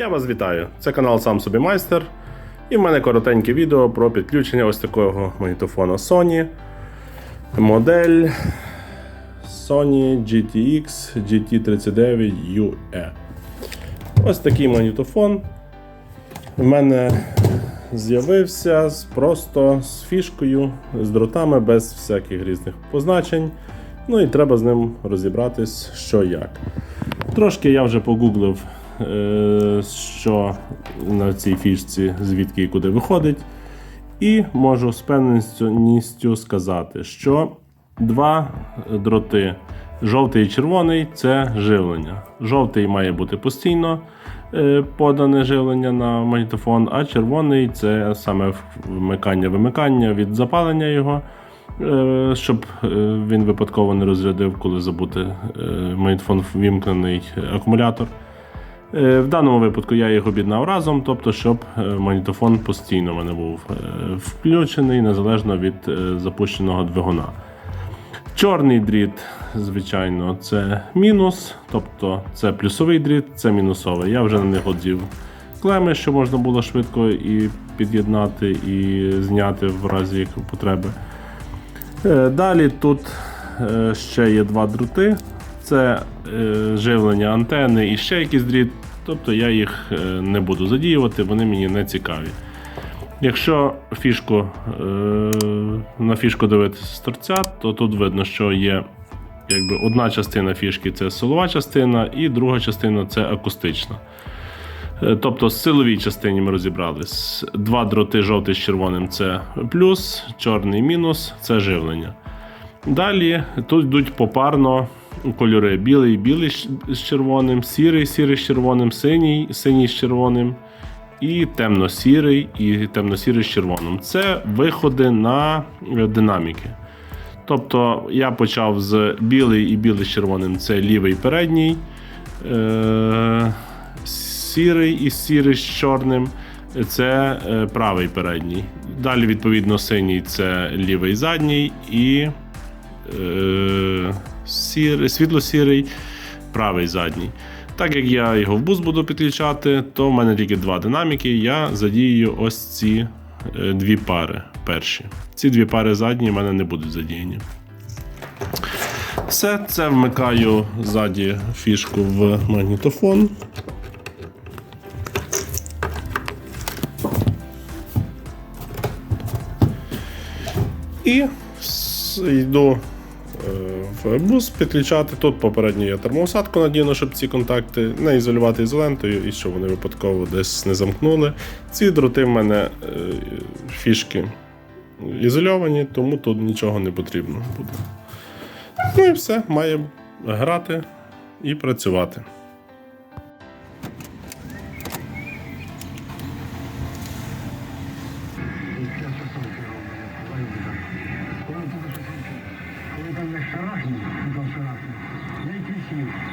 Я вас вітаю! Це канал Сам собі майстер. І в мене коротеньке відео про підключення ось такого магнітофона Sony. Модель Sony GTX GT39UE. Ось такий магнітофон. У мене з'явився просто з фішкою, з дротами, без всяких різних позначень. Ну і треба з ним розібратись, що як. Трошки я вже погуглив, е, що на цій фішці, звідки і куди виходить. І можу з певністю сказати, що два дроти, жовтий і червоний це живлення. Жовтий має бути постійно е, подане живлення на магнітофон, а червоний це саме вмикання-вимикання від запалення його. Е, щоб е, він випадково не розрядив, коли забути е, магнітофон ввімкнений акумулятор. Е, В даному випадку я їх об'єднав разом, тобто, щоб е, магнітофон постійно в мене був е, включений незалежно від запущеного двигуна. Чорний дріт, звичайно, це мінус, тобто це плюсовий дріт, це мінусовий. Я вже на них одів клеми, що можна було швидко і під'єднати, і зняти в разі потреби. Далі тут ще є два дроти. Це е, живлення антени і ще якийсь дріт. Тобто я їх е, не буду задіювати, вони мені не цікаві. Якщо фішку, е, на фішку дивитися з торця, то тут видно, що є якби, одна частина фішки це силова частина, і друга частина це акустична. Е, Тобто в силовій частині ми розібрались. Два дроти жовтий з червоним це плюс, чорний мінус це живлення. Далі тут йдуть попарно кольори: білий, білий з червоним, сірий, сірий з червоним, синій, синій з червоним, і темно-сірий, і темно-сірий з червоним. Це виходи на е, динаміки. Тобто я почав з білий і білий з червоним це лівий передній. Е- сірий і сірий з чорним це е, правий передній. Далі, відповідно, синій це лівий задній і е, сірий, світло-сірий правий задній. Так як я його в бус буду підключати, то в мене тільки два динаміки. Я задію ось ці е, дві пари перші. Ці дві пари задні в мене не будуть задіяні. Все це вмикаю ззаді фішку в магнітофон. І йду в бус підключати. Тут попередньо я термоусадку надіну, щоб ці контакти не ізолювати ізолентою і щоб вони випадково десь не замкнули. Ці дроти в мене е, фішки ізольовані, тому тут нічого не потрібно буде. Ну і все, має грати і працювати. Прагні до Шарахи. Я й.